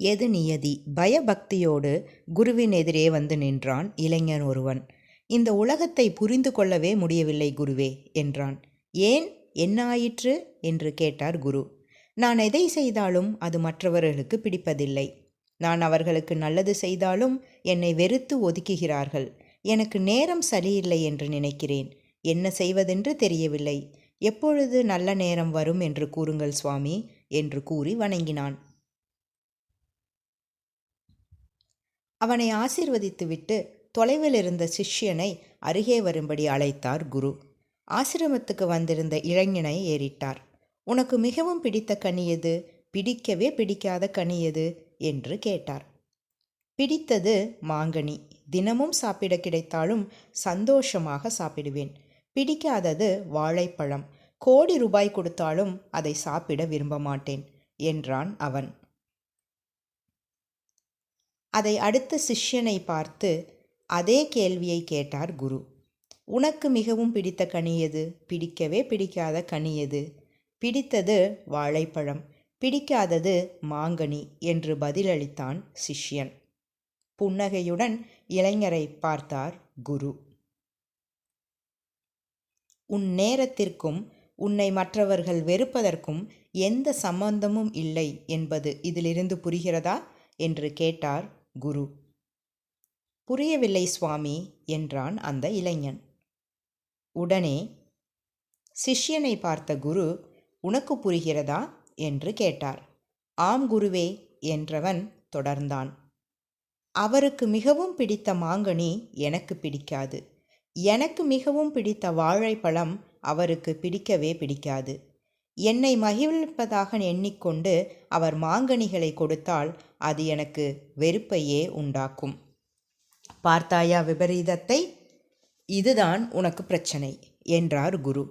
எது நியதி? பயபக்தியோடு குருவின் எதிரே வந்து நின்றான் இளைஞன் ஒருவன். இந்த உலகத்தை புரிந்து கொள்ளவே முடியவில்லை குருவே என்றான். ஏன்? என்ன ஆயிற்று என்று கேட்டார் குரு. நான் எதை செய்தாலும் அது மற்றவர்களுக்கு பிடிப்பதில்லை. நான் அவர்களுக்கு நல்லது செய்தாலும் என்னை வெறுத்து ஒதுக்குகிறார்கள். எனக்கு நேரம் சரியில்லை என்று நினைக்கிறேன். என்ன செய்வதென்று தெரியவில்லை. எப்பொழுது நல்ல நேரம் வரும் என்று கூறுங்கள் சுவாமி என்று கூறி வணங்கினான். அவனை ஆசீர்வதித்துவிட்டு தொலைவில் இருந்த சிஷ்யனை அருகே வரும்படி அழைத்தார் குரு. ஆசிரமத்துக்கு வந்திருந்த இளைஞனை ஏறிட்டார். உனக்கு மிகவும் பிடித்த கனி எது? பிடிக்கவே பிடிக்காத கனி எது என்று கேட்டார். பிடித்தது மாங்கனி. தினமும் சாப்பிட கிடைத்தாலும் சந்தோஷமாக சாப்பிடுவேன். பிடிக்காதது வாழைப்பழம். கோடி ரூபாய் கொடுத்தாலும் அதை சாப்பிட விரும்ப மாட்டேன் என்றான் அவன். அதை அடுத்த சிஷ்யனை பார்த்து அதே கேள்வியை கேட்டார் குரு. உனக்கு மிகவும் பிடித்த கனி எது? பிடிக்கவே பிடிக்காத கனி எது? பிடித்தது வாழைப்பழம் பிடிக்காதது மாங்கனி என்று பதிலளித்தான் சிஷ்யன். புன்னகையுடன் இளைஞரை பார்த்தார் குரு. உன் நேரத்திற்கும் உன்னை மற்றவர்கள் வெறுப்பதற்கும் எந்த சம்பந்தமும் இல்லை என்பது இதிலிருந்து புரிகிறதா? என்று கேட்டார் குரு. புரியவில்லை சுவாமி என்றான் அந்த இளைஞன். உடனே சிஷ்யனை பார்த்த குரு உனக்கு புரிகிறதா? என்று கேட்டார். ஆம் குருவே என்றவன் தொடர்ந்தான். அவருக்கு மிகவும் பிடித்த மாங்கனி எனக்கு பிடிக்காது. எனக்கு மிகவும் பிடித்த வாழைப்பழம் அவருக்கு பிடிக்கவே பிடிக்காது. என்னை மகிழ்விப்பதாக எண்ணிக்கொண்டு அவர் மாங்கனிகளை கொடுத்தால் அது எனக்கு வெறுப்பையே உண்டாக்கும். பார்த்தாயா விபரீதத்தை? இதுதான் உனக்கு பிரச்சனை என்றார் குரு.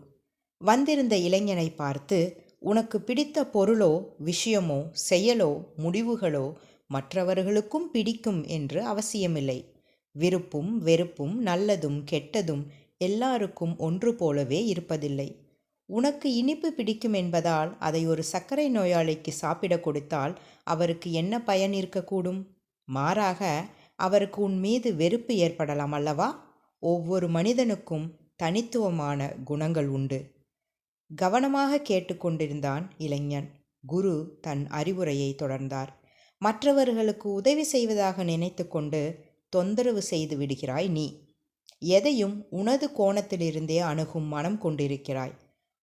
வந்திருந்த இளைஞனை பார்த்து உனக்கு பிடித்த பொருளோ விஷயமோ செயலோ முடிவுகளோ மற்றவர்களுக்கும் பிடிக்கும் என்று அவசியமில்லை. விருப்பும் வெறுப்பும் நல்லதும் கெட்டதும் எல்லாருக்கும் ஒன்று போலவே இருப்பதில்லை. உனக்கு இனிப்பு பிடிக்கும் என்பதால் அதை ஒரு சர்க்கரை நோயாளிக்கு சாப்பிட கொடுத்தால் அவருக்கு என்ன பயன் இருக்கக்கூடும்? மாறாக அவருக்கு உன் மீது வெறுப்பு ஏற்படலாம் அல்லவா? ஒவ்வொரு மனிதனுக்கும் தனித்துவமான குணங்கள் உண்டு. கவனமாக கேட்டுக்கொண்டிருந்தான் இளைஞன். குரு தன் அறிவுரையை தொடர்ந்தார். மற்றவர்களுக்கு உதவி செய்வதாக நினைத்து கொண்டு தொந்தரவு செய்து விடுகிறாய் நீ. எதையும் உனது கோணத்திலிருந்தே அணுகும் மனம் கொண்டிருக்கிறாய்.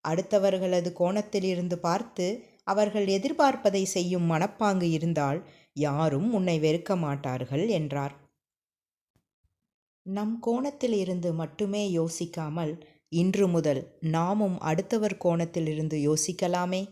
அடுத்தவர்களது கோணத்திலிருந்து பார்த்து அவர்கள் எதிர்பார்ப்பதை செய்யும் மனப்பாங்கு இருந்தால் யாரும் உன்னை வெறுக்க மாட்டார்கள் என்றார். நம் கோணத்தில் இருந்து மட்டுமே யோசிக்காமல் இன்று முதல் நாமும் அடுத்தவர் கோணத்திலிருந்து யோசிக்கலாமே?